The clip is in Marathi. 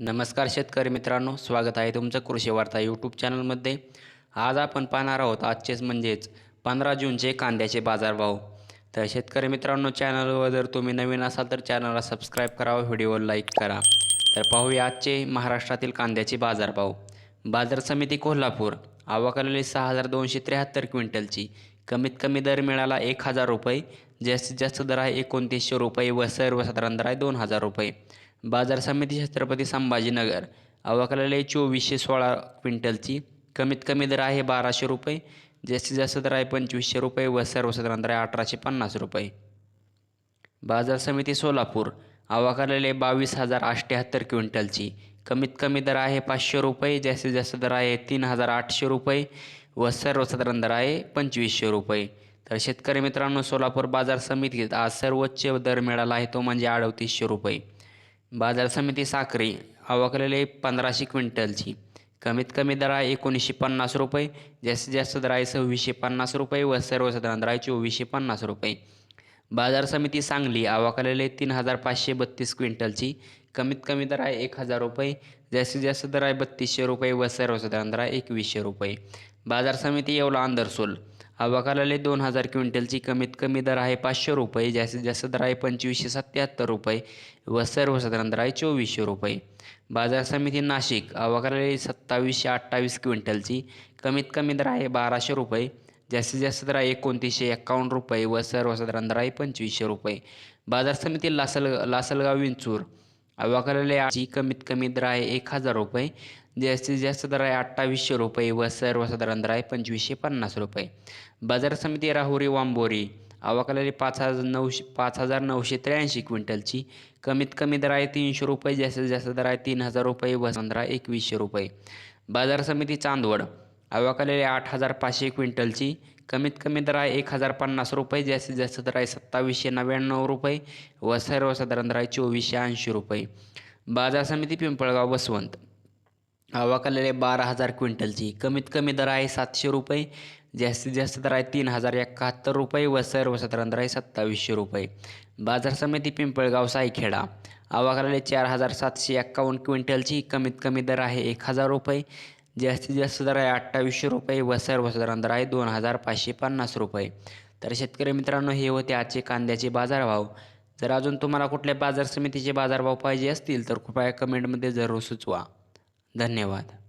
नमस्कार शेतकरी मित्रांनो स्वागत आहे तुमचं कृषी वार्ता यूट्यूब चॅनलमध्ये. आज आपण पाहणार आहोत आजचेच म्हणजेच पंधरा जूनचे कांद्याचे बाजारभाव. तर शेतकरी मित्रांनो चॅनलवर जर तुम्ही नवीन असाल तर चॅनलला सबस्क्राईब करावं व्हिडिओ लाईक करा. तर पाहूया आजचे महाराष्ट्रातील कांद्याचे बाजारभाव. बाजार समिती कोल्हापूर आवक सहा हजार दोनशे त्र्याहत्तर क्विंटलची. कमीत कमी दर मिळाला एक हजार रुपये. जास्तीत जास्त दर आहे एकोणतीसशे रुपये व सर्वसाधारण दर आहे दोन हजार रुपये. बाजार समिती छत्रपती संभाजीनगर. आवक चोवीसशे सोळा क्विंटलची. कमीत कमी दर आहे बाराशे रुपये. जास्तीत जास्त दर आहे पंचवीसशे रुपये व सर्वसाधारण दर आहे अठराशे पन्नास रुपये. बाजार समिती सोलापूर. आवक बावीस हजार अठ्ठ्याहत्तर क्विंटलची. कमीत कमी दर आहे पाचशे रुपये. जास्तीत जास्त दर आहे तीन हजार आठशे रुपये व सर्वसाधारण दर आहे पंचवीसशे रुपये. तर शेतकरी मित्रांनो सोलापूर बाजार समितीत आज सर्वोच्च दर मिळाला आहे तो म्हणजे अडतीसशे रुपये. बाजार समिती साखरे आवक पंधराशे क्विंटलची. कमीत कमी दर आहे एकोणीसशे पन्नास रुपये जास्तीत जास्त दर आहे सव्वीसशे पन्नास रुपये व सर्वसाधारण दर आहे चोवीसशे पन्नास रुपये. बाजार समिती सांगली आवाकलेले तीन हजार पाचशे बत्तीस क्विंटलची. कमीत कमी दर आहे एक हजार रुपये जास्तीत जास्त दर आहे बत्तीसशे रुपये व सर्वसाधारण दर आहे एकवीसशे रुपये. बाजार समिती येवला आंदरसोल. आवक आलेले दोन हजार क्विंटलची कमीत कमी दर आहे पाचशे रुपये जास्तीत जास्त दर आहे पंचवीसशे सत्याहत्तर रुपये व सर्वसाधारण दर आहे चोवीसशे रुपये. बाजार समिती नाशिक आवक सत्तावीसशे अठ्ठावीस क्विंटलची कमीत कमी दर आहे बाराशे रुपये जास्तीत जास्त दर आहे एकोणतीसशे एक्कावन्न रुपये व सर्वसाधारण दर आहे पंचवीसशे रुपये. बाजार समिती लासल लासलगाव विंचूर आवक आलेले आजची कमीत कमी दर आहे एक हजार रुपये जास्तीत जास्त दर आहे अठ्ठावीसशे रुपये व सर्वसाधारण दर आहे पंचवीसशे पन्नास रुपये। बाजार समिती राहुरी वांबोरी अवाकलेली पाच हजार नऊशे पाच हजार नऊशे त्र्याऐंशी क्विंटलची कमीत कमी दर आहे तीनशे रुपये जास्तीत जास्त दर आहे तीन हजार रुपये व पंधरा एकवीसशे रुपये। बाजार समिती चांदवड अवाकलेली आठ हजार पाचशे क्विंटलची कमीत कमी दर आहे एक हजार पन्नास रुपये जास्तीत जास्त दर आहे सत्तावीसशे नव्याण्णव रुपये व सर्वसाधारण दर आहे चोवीसशे ऐंशी रुपये. बाजार समिती पिंपळगाव बसवंत. आवक आलेले बारा हजार क्विंटलची. कमीत कमी दर आहे सातशे रुपये जास्तीत जास्त दर आहे तीन हजार एकाहत्तर रुपये व सर्वसाधारण दर आहे सत्तावीसशे रुपये. बाजार समिती पिंपळगाव सायखेडा. आवक चार हजार सातशे एक्कावन्न क्विंटलची. कमीत कमी दर आहे एक हजार रुपये जास्तीत जास्त दर आहे अठ्ठावीसशे रुपये व सर्वसाधारण दर आहे दोन हजार पाचशे पन्नास रुपये. तर शेतकरी मित्रांनो हे होते आजचे कांद्याचे बाजारभाव. जर अजून तुम्हाला कुठल्या बाजार समितीचे बाजारभाव पाहिजे असतील तर कृपया कमेंटमध्ये जरूर सुचवा. धन्यवाद.